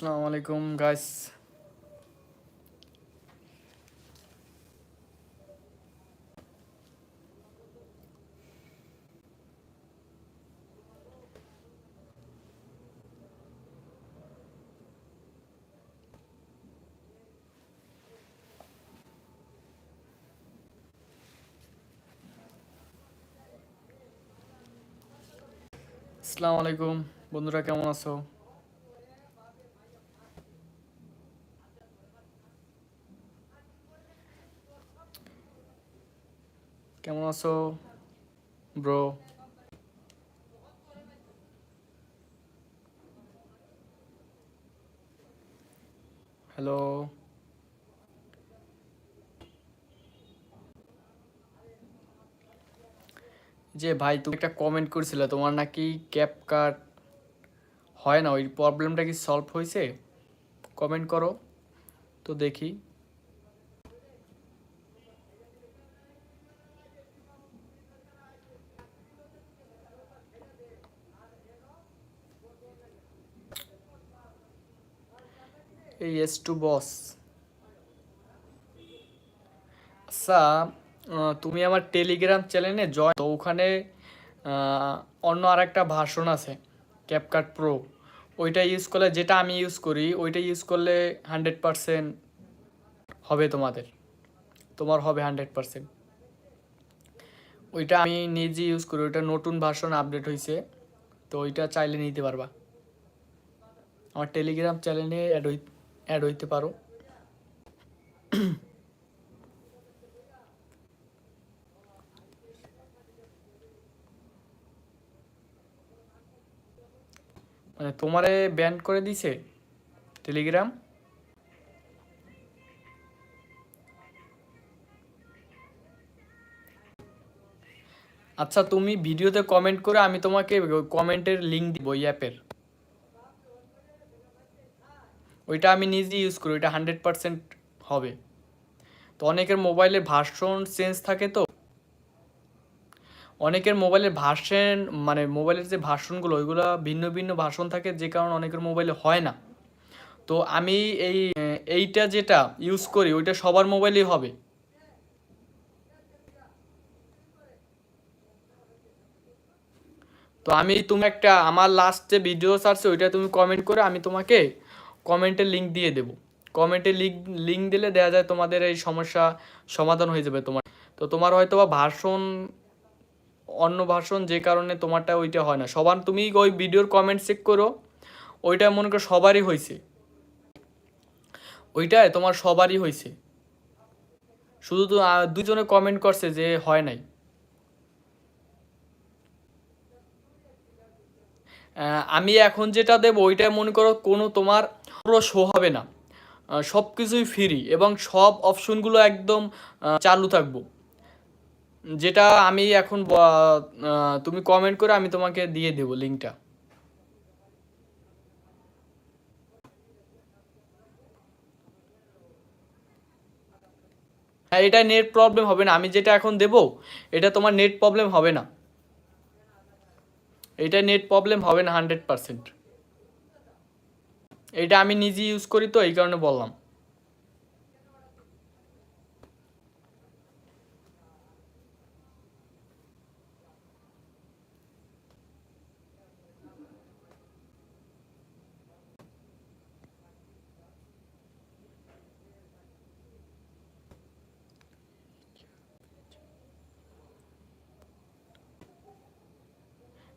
আসসালামু আলাইকুম গাইস আসসালামু আলাইকুম বন্ধুরা কেমন আছো? কেমন আছো? ব্রো? হ্যালো? যে ভাই, তুমি একটা কমেন্ট করেছিলে, তোমার নাকি ক্যাপ কাট হয় না? ওই প্রবলেমটা কি সলভ হয়েছে? কমেন্ট করো, তো দেখি। এই এস টু বস। আচ্ছা তুমি আমার টেলিগ্রাম চ্যানেলে জয় তো ওখানে অন্য আরেকটা ভার্সন আছে ক্যাপকাট প্রো ওইটা ইউজ করলে যেটা আমি ইউজ করি, ওইটা ইউজ করলে হান্ড্রেড পারসেন্ট হবে তোমাদের। তোমার হবে হান্ড্রেড পারসেন্ট ওইটা আমি নিজে ইউজ করি, ওইটা নতুন ভার্সন আপডেট হয়েছে তো ওইটা চাইলে নিতে পারবা। আমার টেলিগ্রাম চ্যানেলে অ্যাড হই অ্যাড হইতে পারো। মানে তোমারে ব্যান করে দিছে টেলিগ্রাম আচ্ছা তুমি ভিডিওতে কমেন্ট করে আমি তোমাকে কমেন্টের লিঙ্ক দিব ওই অ্যাপের ওইটা আমি নিজে ইউজ করি, ওইটা হান্ড্রেড পারসেন্ট হবে। তো অনেকের মোবাইলের ভার্সন চেঞ্জ থাকে তো। অনেকের মোবাইলের ভার্সন মানে মোবাইলের যে ভার্সনগুলো ওইগুলো ভিন্ন ভিন্ন ভার্সন থাকে, যে কারণে অনেকের মোবাইলে হয় না। তো আমি এই, এইটা যেটা ইউজ করি, ওইটা সবার মোবাইলেই হবে। তো আমি তুমি একটা, আমার লাস্ট যে ভিডিও আছে ওইটা তুমি কমেন্ট করে আমি তোমাকে কমেন্টের লিঙ্ক দিয়ে দেবো। কমেন্টে লিঙ্ক লিঙ্ক দিলে দেওয়া যায় তোমাদের এই সমস্যা সমাধান হয়ে যাবে তোমার। তো তোমার হয়তো বা ভার্সন অন্য ভার্সন যে কারণে তোমারটা ওইটা হয় না। সবার, তুমি ওই ভিডিওর কমেন্ট চেক করো, ওইটা মনে করো সবারই হয়েছে। ওইটায় তোমার সবারই হয়েছে। শুধু তো দুজনে কমেন্ট করছে যে হয় নাই। আমি এখন যেটা দেবো ওইটা মনে করো কোনো তোমার পুরো শো হবে না। সব কিছুই ফ্রি এবং সব অপশনগুলো একদম চালু থাকব। যেটা আমি এখন তুমি কমেন্ট করে আমি তোমাকে দিয়ে দেবো লিঙ্কটা হ্যাঁ এটা নেট প্রবলেম হবে না। আমি যেটা এখন দেবো, এটা তোমার নেট প্রবলেম হবে না। এটা নেট প্রবলেম হবে না হান্ড্রেড পারসেন্ট এটা আমি নিজে ইউজ করি তো, এই কারণে বললাম।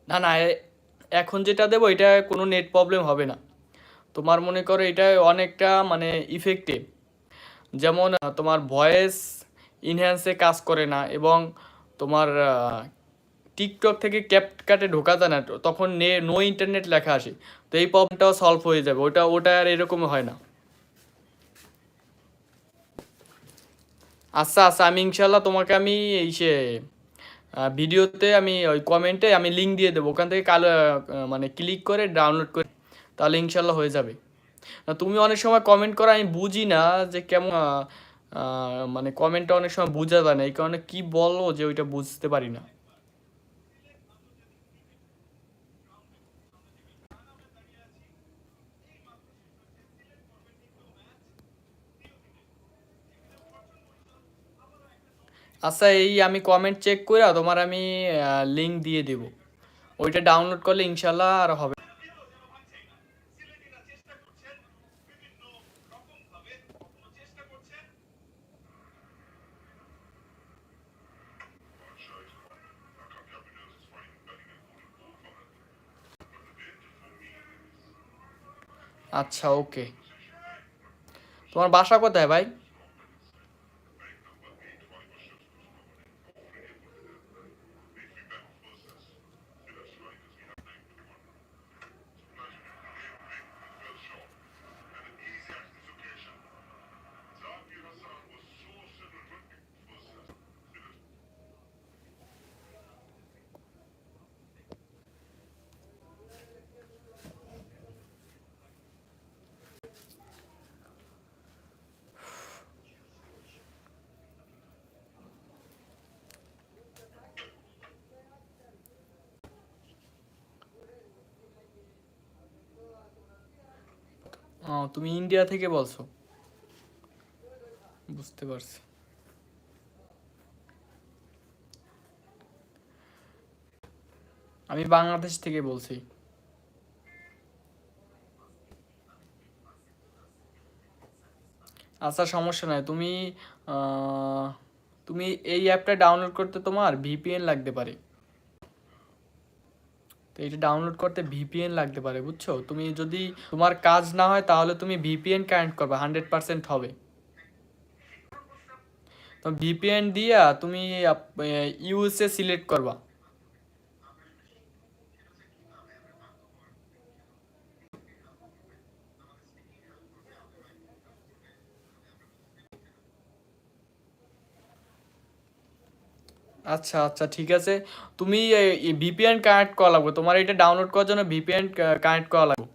না না এখন যেটা দেবো, এটা কোনো নেট প্রবলেম হবে না। তোমার মনে করো এটা অনেকটা মানে ইফেক্টিভ যেমন তোমার ভয়েস ইনহ্যান্সে কাজ করে না এবং তোমার টিকটক থেকে ক্যাপকাটে ঢোকা যায় না তখন নে নো ইন্টারনেট লেখা আসে। তো এই প্রবলেমটাও সলভ হয়ে যাবে, ওটা ওটা আর এরকম হয় না। আচ্ছা আচ্ছা আমি ইনশাল্লাহ তোমাকে আমি এই সে ভিডিওতে আমি ওই কমেন্টে আমি লিঙ্ক দিয়ে দেবো। ওখান থেকে কালো মানে ক্লিক করে ডাউনলোড করে তাহলে ইনশাল্লাহ হয়ে যাবে। তুমি অনেক সময় কমেন্ট করো, আমি বুঝি না যে কেমন মানে কমেন্টটা অনেক সময় বোঝা যায় না, এই কারণে কি বলো যে ওইটা বুঝতে পারি না। আচ্ছা এই আমি কমেন্ট চেক করে তোমার আমি লিঙ্ক দিয়ে দেব। ওইটা ডাউনলোড করলে ইনশাল্লাহ আর হবে আচ্ছা ওকে তোমার বাসা কোথায় ভাই? তুমি ইন্ডিয়া থেকে বলছো। বুঝতে পারছি। আমি বাংলাদেশ থেকে বলছি। আচ্ছা সমস্যা নাই। তুমি তুমি এই অ্যাপটা ডাউনলোড করতে তোমার ভিপিএন লাগতে পারে। তো এটা ডাউনলোড করতে ভিপিএন লাগতে পারে, বুঝছ? তুমি যদি তোমার কাজ না হয়, তাহলে তুমি ভিপিএন কানেক্ট করবে হান্ড্রেড পার্সেন্ট হবে। তো ভিপিএন দিয়া তুমি ইউএসএ সিলেক্ট করবা। আচ্ছা আচ্ছা ঠিক আছে। তুমি ভিপিএন কানেক্ট করা লাগবে। তোমার এটা ডাউনলোড করার জন্য ভিপিএন কানেক্ট করা লাগবে।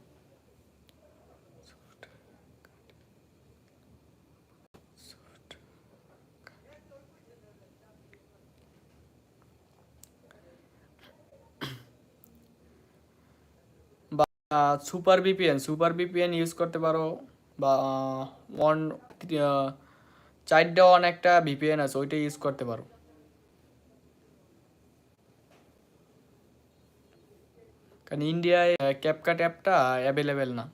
Super VPN super VPN use করতে পারো। বা ওয়ান চারটা ওয়ান একটা ভিপিএন আছে, ওইটা ইউজ করতে পারো। কারণ ইন্ডিয়ায় ক্যাপকাট অ্যাপটা অ্যাভেলেবেল না।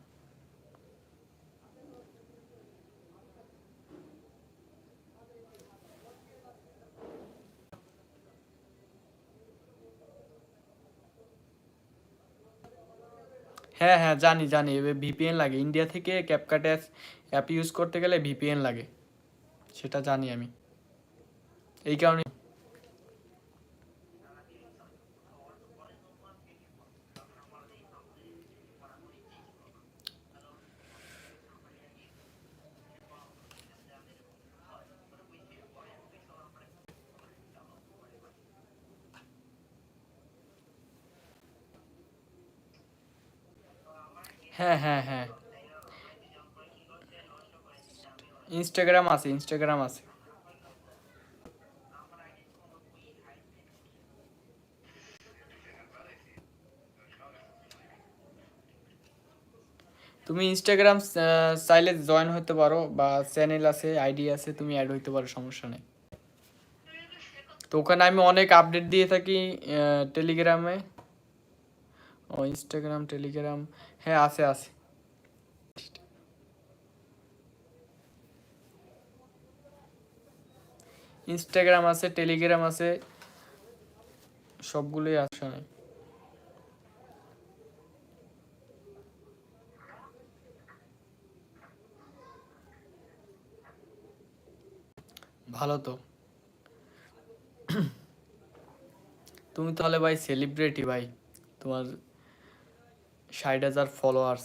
হ্যাঁ হ্যাঁ জানি জানি। ভিপিএন লাগে। ইন্ডিয়া থেকে ক্যাপকাট অ্যাপ ইউজ করতে গেলে ভিপিএন লাগে। সেটা জানি আমি। এই কারণে হ্যাঁ হ্যাঁ হ্যাঁ। ইনস্টাগ্রাম আছে ইনস্টাগ্রাম আছে। তুমি ইনস্টাগ্রাম চাইলে জয়েন হতে পারো বা চ্যানেল আছে আইডি আছে, তুমি অ্যাড হইতে পারো, সমস্যা নেই। তো ওখানে আমি অনেক আপডেট দিয়ে থাকি টেলিগ্রামে ও ইনস্টাগ্রাম টেলিগ্রাম হ্যাঁ আছে আছে। ইনস্টাগ্রাম আছে টেলিগ্রাম আছে, সবগুলোই আসে নাই ভালো তো। তুমি তাহলে ভাই সেলিব্রিটি ভাই, তোমার ষাট হাজার ফলোয়ার্স